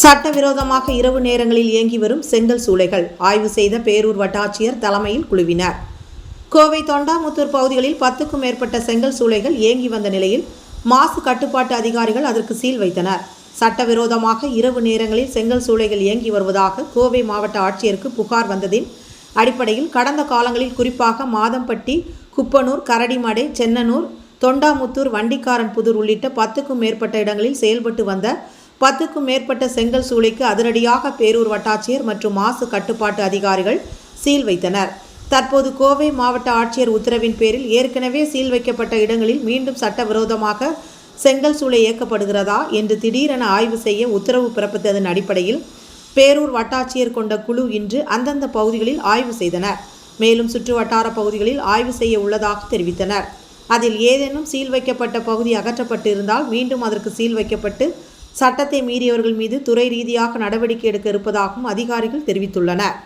சட்டவிரோதமாக இரவு நேரங்களில் இயங்கி வரும் செங்கல் சூளைகள். ஆய்வு செய்த பேரூர் வட்டாட்சியர் தலைமையில் குழுவினர். கோவை தொண்டாமுத்தூர் பகுதிகளில் பத்துக்கும் மேற்பட்ட செங்கல் சூளைகள் இயங்கி வந்த நிலையில் மாசு கட்டுப்பாட்டு அதிகாரிகள் அதற்கு சீல் வைத்தனர். சட்டவிரோதமாக இரவு நேரங்களில் செங்கல் சூளைகள் இயங்கி வருவதாக கோவை மாவட்ட ஆட்சியருக்கு புகார் வந்ததின் அடிப்படையில் கடந்த காலங்களில் குறிப்பாக மாதம்பட்டி குப்பனூர் கரடிமடை சென்னனூர் தொண்டாமுத்தூர் வண்டிக்காரன் புதூர் உள்ளிட்ட பத்துக்கும் மேற்பட்ட இடங்களில் செயல்பட்டு வந்த பத்துக்கும் மேற்பட்ட செங்கல் சூளைக்கு அதிரடியாக பேரூர் வட்டாட்சியர் மற்றும் மாசு கட்டுப்பாட்டு அதிகாரிகள் சீல் வைத்தனர். தற்போது கோவை மாவட்ட ஆட்சியர் உத்தரவின் பேரில் ஏற்கனவே சீல் வைக்கப்பட்ட இடங்களில் மீண்டும் சட்டவிரோதமாக செங்கல் சூளை இயக்கப்படுகிறதா என்று திடீரென ஆய்வு செய்ய உத்தரவு பிறப்பித்ததன் அடிப்படையில் பேரூர் வட்டாட்சியர் கொண்ட குழு இன்று அந்தந்த பகுதிகளில் ஆய்வு செய்தனர். மேலும் சுற்று வட்டார பகுதிகளில் ஆய்வு செய்ய உள்ளதாக தெரிவித்தனர். அதில் ஏதேனும் சீல் வைக்கப்பட்ட பகுதி அகற்றப்பட்டிருந்தால் மீண்டும் அதற்கு சீல் வைக்கப்பட்டு சட்டத்தை மீறியவர்கள் மீது துறை ரீதியாக நடவடிக்கை எடுக்க இருப்பதாகவும் அதிகாரிகள் தெரிவித்துள்ளனர்.